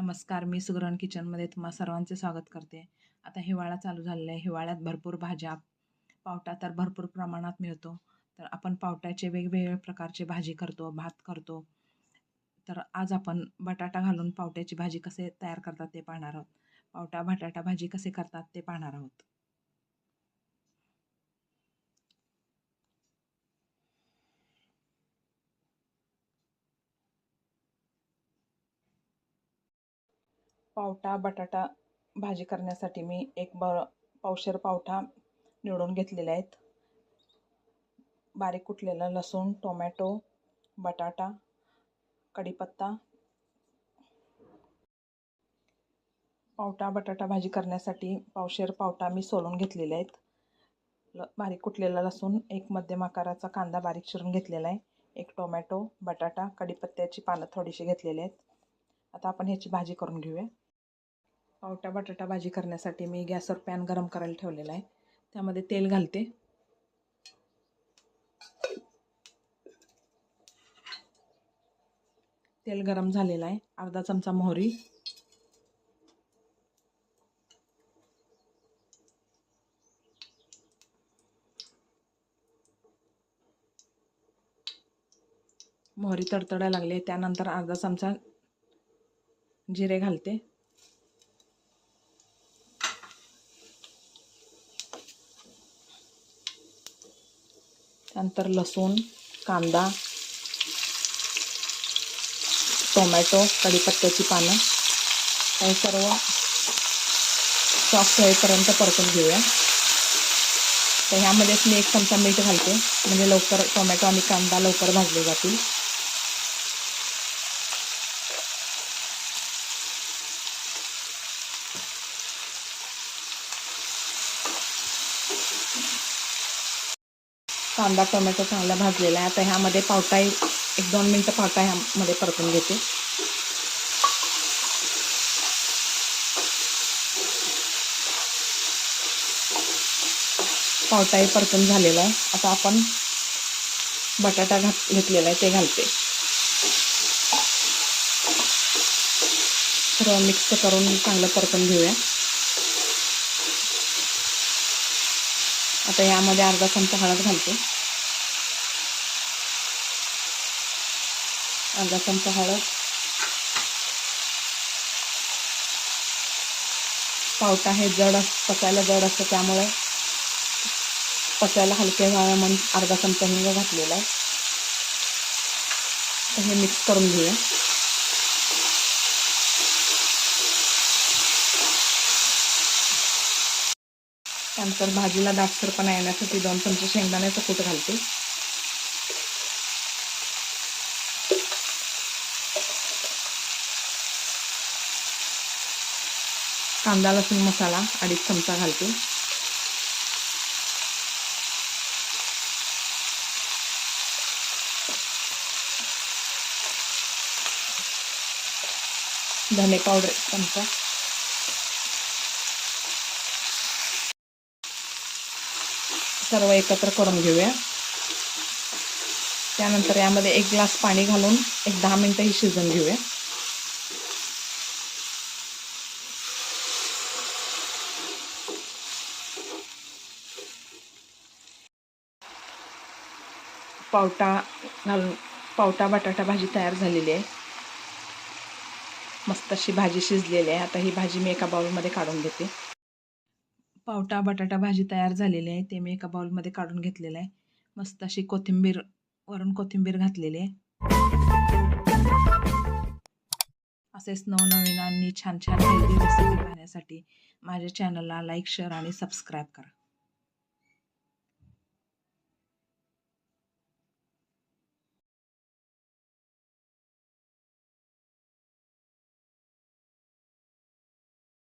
नमस्कार मी सुगरण किचनमध्ये तुम्हा सर्वांचे स्वागत करते. आता हिवाळा चालू झालेला आहे. हिवाळ्यात भरपूर भाज्या पावटा तर भरपूर प्रमाणात मिळतो. तर आपण पावट्याचे वेगवेगळ्या प्रकारचे भाजी करतो भात करतो. तर आज आपण बटाटा घालून पावट्याची भाजी कसे तयार करतात ते पाहणार आहोत. पावटा बटाटा भाजी कसे करतात ते पाहणार आहोत. पावटा बटाटा भाजी करण्यासाठी मी एक ब पावशेर पावटा निवडून घेतलेले आहेत. बारीक कुटलेला लसूण टोमॅटो बटाटा कढीपत्ता पावटा बटाटा भाजी करण्यासाठी पावशेर पावटा मी सोलून घेतलेले आहेत. ल बारीक कुटलेला लसूण एक मध्यम आकाराचा कांदा बारीक चिरून घेतलेला आहे. एक टोमॅटो बटाटा कढीपत्त्याची पानं थोडीशी घेतलेली आहेत. आता आपण ह्याची भाजी करून घेऊया. पावटा बटाटा भाजी करण्यासाठी मी गॅसवर पॅन गरम करायला ठेवलेला आहे. त्यामध्ये तेल घालते. तेल गरम झालेलं आहे. अर्धा चमचा मोहरी. मोहरी तडतडायला लागली त्यानंतर अर्धा चमचा जिरे घालते. त्यानंतर लसूण कांदा टोमॅटो कढीपत्त्याची पानं. हे सर्व सॉफ्ट होईपर्यंत परतून घेऊया. तर ह्यामध्येच मी एक चमचा मीठ घालते. म्हणजे लवकर टोमॅटो आणि कांदा लवकर भाजले जातील. कांदा टोमॅटो चांगला भाजलेला आहे. आता ह्यामध्ये पावटा एक दोन मिनटं पावटा ह्यामध्ये परतून घेते. पावटाही परतून झालेला आहे. आता आपण बटाटा घात घेतलेला आहे ते घालते. सर्व मिक्स करून चांगलं परतून घेऊया. आता यामध्ये अर्धा चमचा हळद घालते. अर्धा चमचा हळद. पावटा हे जड अस पचायला जड असतं त्यामुळे पचायला हलके व्हावे म्हणून अर्धा चमचा हिंग घातलेला आहे. हे मिक्स करून घेऊया. त्यानंतर भाजीला दाटसरपणा येण्यासाठी दोन चमचे शेंगदाण्याचं कूट घालते. कांदा लसूण मसाला अडीच चमचा घालते. धने पावडर चमचा. सर्व एकत्र करून घेऊया. त्यानंतर यामध्ये एक ग्लास पाणी घालून एक दहा मिनटं ही शिजवून घेऊया. पावटा घालून पावटा बटाटा भाजी तयार झालेली आहे. मस्त अशी भाजी शिजलेली आहे. आता ही भाजी मी एका बाउलमध्ये काढून घेते. पावटा बटाटा भाजी तयार झालेली आहे. ते मी एका बाउलमध्ये काढून घेतलेलं आहे. मस्त अशी कोथिंबीर वरून कोथिंबीर घातलेली आहे. असेच नवनवीन आणि छान छान हेल्दी रेसिपी पाहण्यासाठी माझ्या चॅनलला लाईक शेअर आणि सबस्क्राईब करा.